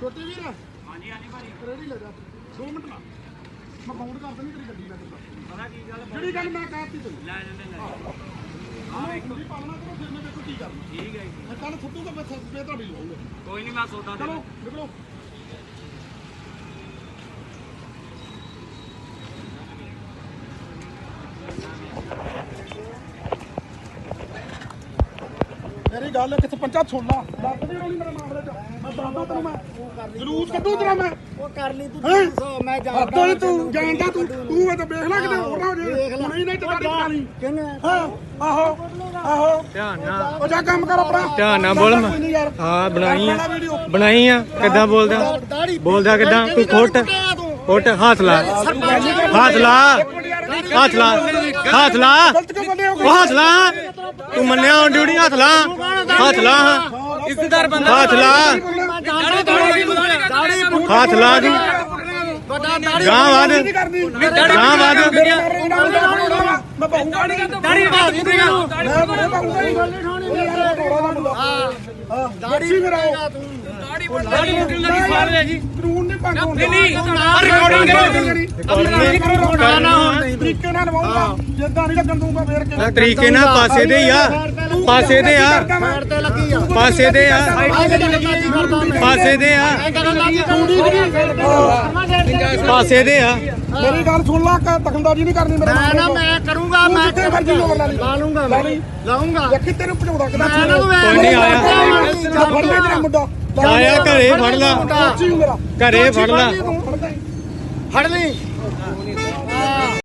ਛੋਟੇ ਵੀਰ। ਹਾਂਜੀ ਹਾਂਜੀ ਭਾਈ ਰੈਡੀ ਲੈ ਜਾ 2 ਮਿੰਟ ਲਾ। ਮੈਂ ਬਾਉਂਡ ਕਰ ਦਿੰਦੀ ਤੇਰੀ ਗੱਡੀ ਨਾਲ ਪਤਾ ਕੀ ਗੱਲ ਜਿਹੜੀ ਗੱਲ ਮੈਂ ਕਹਿਤੀ ਤੈਨੂੰ। ਲੈ ਜਾਂਦੇ ਲੈ ਆ ਵੇਖੋ। ਮੇਰੀ ਪਾਲਣਾ ਕਰੋ ਫਿਰ ਮੈਂ ਦੇਖੋ ਕੀ ਕਰਨਾ। ਠੀਕ ਹੈ ਜੀ। ਮੈਂ ਕੱਲ ਫੁੱਟੂਗਾ ਮੈਂ ਸਸਪੇ ਤੁਹਾਡੀ ਲਵਾਉਂਗਾ ਕੋਈ ਨਹੀਂ ਮੈਂ ਸੌਦਾ ਚਲੋ ਨਿਕਲੋ। ਮੇਰੀ ਗੱਲ ਇੱਕ ਸਰਪੰਚਾ ਛੋਲਾ? ਲੱਤ ਨਹੀਂ ਰੋਣੀ ਮੇਰੇ ਮਾਮਲੇ ਚ। ਮੈਂ ਦੱਸਦਾ ਤੈਨੂੰ ਮੈਂ। ਜਲੂਸ ਕੱਢੂ ਤੇਰਾ ਮੈਂ। ਉਹ ਕਰ ਲਈ ਤੂੰ ਹੈਂ? 300 ਮੈਂ ਜਾ ਹੱਦੋਂ ਤੂੰ ਜਾਣਦਾ ਤੂੰ। ਤੂੰ ਇਹ ਤਾਂ ਵੇਖ ਲੈ ਕਿਤੇ ਹੋਰ ਨਾ ਹੋ ਜੇ। ਨਹੀਂ ਤੇ ਗਾੜੀ ਬਣਾ ਲਈ ਕਿੰਨੇ ਹਾਂ? ਆਹੋ ਆਹੋ। ਧਿਆਨ ਨਾਲ। ਉਹ ਜਾ ਕੰਮ ਕਰ ਆਪਣਾ। ਧਿਆਨ ਨਾਲ ਬੋਲ ਕੋਈ ਨਹੀਂ ਯਾਰ। ਹਾਂ ਬਣਾਈ ਆ। ਬਣਾਈ ਆ। ਕਿੱਦਾਂ ਬੋਲਦਾ? ਬੋਲਦਾ ਕਿੱਦਾਂ? ਤੂੰ ਖੁੱਟ? ਖੁੱਟ? ਹੱਥ ਲਾ। ਹੱਥ ਲਾ। ਹੱਥ ਲਾ ਹੱਥ ਲਾ। ਗਲਤ ਕਿਉਂ ਬੰਦੇ ਹੋ ਉਹ ਹੱਥ ਲਾ। ਤੂੰ ਮੰਨਿਆ ਹੁਣ ਡਿਊਟੀ? ਹੱਥ ਲਾ। ਹੱਥ ਲਾ। ਇੱਜ਼ਤਦਾਰ ਬੰਦਾ ਹੱਥ ਲਾ। ਹੱਥ ਲਾ ਤੂੰ ਗਾਂ ਵਾਦ ਗਾਂ ਵਾਦ ਮੈਂ ਪਾਉਂਗਾ ਨਹੀਂ। ਦਾੜੀ ਬਾਦੀ ਨਹੀਂ। ਹਾਂ ਦਾੜੀ ਲੱਗੀ ਜੀ ਕਾਨੂੰਨ ਭੰਗ ਨਹੀਂ ਰਿਕਾਰਡਿੰਗ ਤਰੀਕੇ ਨਾਲ ਲਵਾਉਂਗਾ ਜਿੱਦਾਂ ਨਹੀਂ ਲੱਗਣ ਦੂੰਗਾ ਫੇਰ ਕੇ ਤਰੀਕੇ ਨਾਲ ਪਾਸੇ ਦੇ ਹੀ ਆ ਪਾਸੇ ਦੇ ਆ ਤੇ ਲੱਗੀ ਆ ਪਾਸੇ ਦੇ ਆ ਪਾਸੇ ਦੇ ਆ ਪਾਸੇ ਦੇ ਆ। ਮੇਰੀ ਗੱਲ ਸੁਣ ਲਾ ਕਿ ਦਖਲਦਾਰੀ ਨਹੀਂ ਕਰਨੀ ਮੇਰੇ ਮੈਂ ਨਾ ਮੈਂ ਕਰੂੰਗਾ ਮੈਂ ਜਿੱਥੇ ਮਰਜ਼ੀ ਜ਼ੋਰ ਲਾ ਲਈ ਲਾ ਲੂੰਗਾ ਮੈਂ ਲਾਉਂਗਾ ਵੇਖੀ ਤੈਨੂੰ ਭਜਾਉਣਾ ਕਿਦਾਂ ਮੈਂ ਨਾ ਕੋਈ ਨਹੀਂ ਆਇਆ। ਫੜ ਲੈ ਤੇਰਾ ਮੁੰਡਾ। ਆਇਆ ਘਰੇ ਫੜ ਲਾ। ਘਰੇ ਫੜ ਲਾ। ਫੜ ਲੈ। ਫੜ ਲਈ।